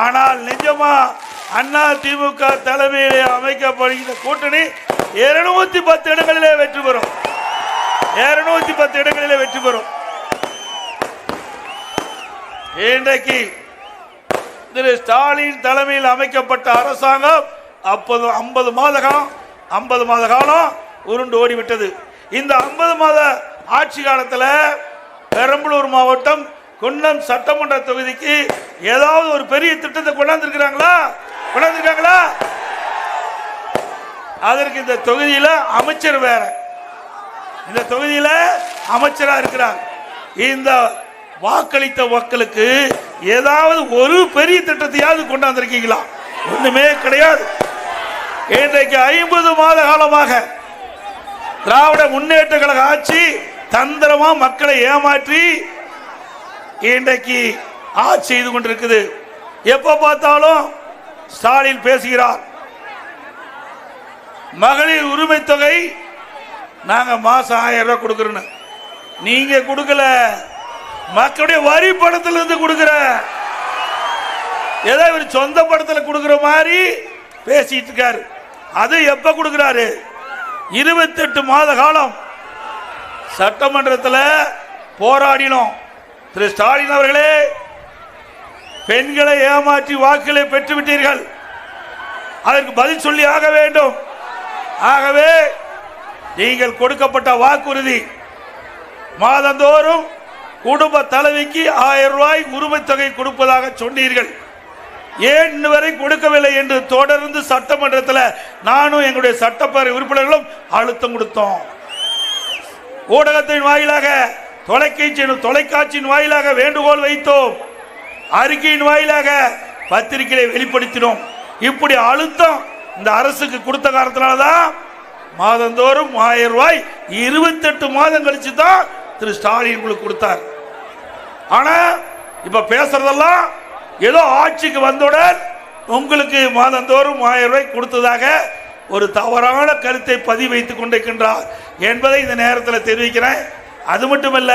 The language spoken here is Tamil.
ஆனால் நிஜமா அண்ணா திமுக தலைமையிலே அமைக்கப்படுகிற கூட்டணி இருநூத்தி பத்து இடங்களிலே வெற்றி பெறும். இருநூத்தி பத்து இடங்களிலே வெற்றி பெறும். இன்றைக்கு திரு ஸ்டாலின் தலைமையில் அமைக்கப்பட்ட அரசாங்கம் அப்போது ஐம்பது மாத காலம் ஐம்பது மாத காலம் உருண்டு ஓடிவிட்டது. இந்த ஐம்பது மாத ஆட்சி காலத்தில் பெரம்பலூர் மாவட்டம் குன்னம் சட்டமன்ற தொகுதிக்கு ஏதாவது ஒரு பெரிய திட்டத்தை கொண்டாந்துருக்கிறாங்களா? கொண்டாந்துருக்காங்களா? அதற்கு இந்த தொகுதியில் அமைச்சர் வேற. இந்த தொகுதியில் அமைச்சராக இருக்கிறார். இந்த வாக்களித்த மக்களுக்கு ஏதாவது ஒரு பெரிய திட்டத்தையாவது கொண்டாந்துருக்கீங்களா? ஒண்ணுமே கிடையாது. இன்றைக்கு ஐம்பது மாத காலமாக திராவிட முன்னேற்ற கழக ஆட்சி தந்திரமா மக்களை ஏமாற்றி இன்றைக்கு ஆட்சி செய்து கொண்டிருக்குது. எப்ப பார்த்தாலும் ஸ்டாலின் பேசுகிறார். மகளிர் உரிமை தொகை நாங்க மாசம் ஆயிரம் ரூபாய் கொடுக்கறோம் நீங்க கொடுக்கல. மக்களுடைய வரி படத்துல இருந்து கொடுக்கிற. ஏதோ இவர் சொந்த படத்துல கொடுக்கிற மாதிரி பேசிட்டு இருக்காரு. அது எப்ப கொடுக்கிறாரு? இருபத்தெட்டு மாத காலம் சட்டமன்றத்தில் போராடினோம். திரு ஸ்டாலின் அவர்களே பெண்களை ஏமாற்றி வாக்குகளை பெற்றுவிட்டீர்கள். அதற்கு பதில் சொல்லி ஆக வேண்டும். ஆகவே நீங்கள் கொடுக்கப்பட்ட வாக்குறுதி மாதந்தோறும் குடும்ப தலைவிக்கு ஆயிரம் ரூபாய் உரிமை தொகை கொடுப்பதாக சொன்னீர்கள். ஏன் இன்ன வரை கொடுக்கவில்லை என்று தொடர்ந்து சட்டமன்றத்தில் நானும் எங்களுடைய சட்டப்பேரவை உறுப்பினர்களும் அழுத்தம் கொடுத்தோம். ஊடகத்தின் வாயிலாக தொலைக்காட்சியின் தொலைக்காட்சியின் வாயிலாக வேண்டுகோள் வைத்தோம். அறிக்கையின் வாயிலாக பத்திரிகையை வெளிப்படுத்தினோம். இப்படி அழுத்தம் இந்த அரசுக்கு கொடுத்த காரணத்தினாலதான் மாதந்தோறும் ஆயிரம் ரூபாய் இருபத்தெட்டு மாதம் கழிச்சு தான் திரு ஸ்டாலின் உங்களுக்கு கொடுத்தார். ஆனா இப்ப பேசுறதெல்லாம் ஏதோ ஆட்சிக்கு வந்தவுடன் உங்களுக்கு மாதந்தோறும் ஆயிரம் ரூபாய் கொடுத்ததாக ஒரு தவறான கருத்தை பதிவு வைத்துக் கொண்டிருக்கின்றார் என்பதை இந்த நேரத்தில் தெரிவிக்கிறேன். அது மட்டுமல்ல